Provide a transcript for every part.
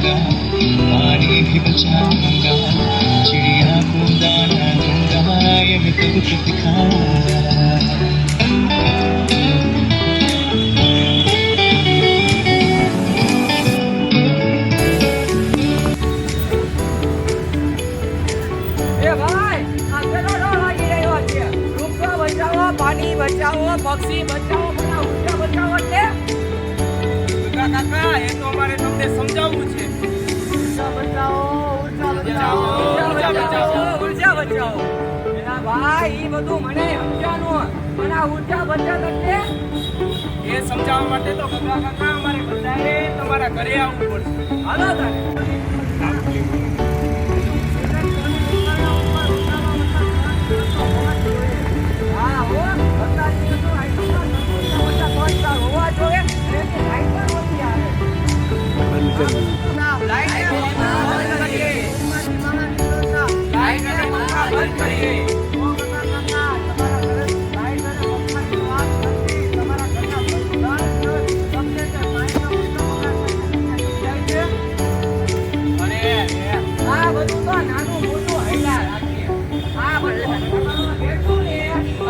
बचाऊंगा पानी भी बचाऊंगा चिड़िया को दाना दूंगा ये मैं तुझको दिखाऊंगा એ ભાઈ આ કેટલો ડર લાગી રહ્યો છે વૃક્ષો બચાવો પાણી બચાવો પક્ષી બચાવો બચાવો. એના ભાઈ ઈ બધું મને સમજાનું પણ આ ઊંચા બચ્ચા એટલે એ સમજાવવા માટે તો કાકા કાકા અમારે બધાએ તમારા ઘરે આવવું પડશે. હાલો તારે. હા હો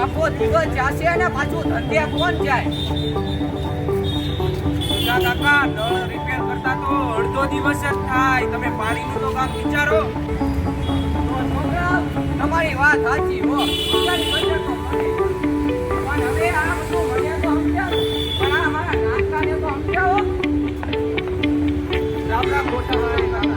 આખો દિવસ જાશે અને પાછું ધંધે કોણ જાય? કાકા નળ રિપેર કરતા તો અડધો દિવસ જ થાય. તમે પાણીનું તો કામ વિચારો. તમારી વાત સાચી, હો. રામ રામ મોટા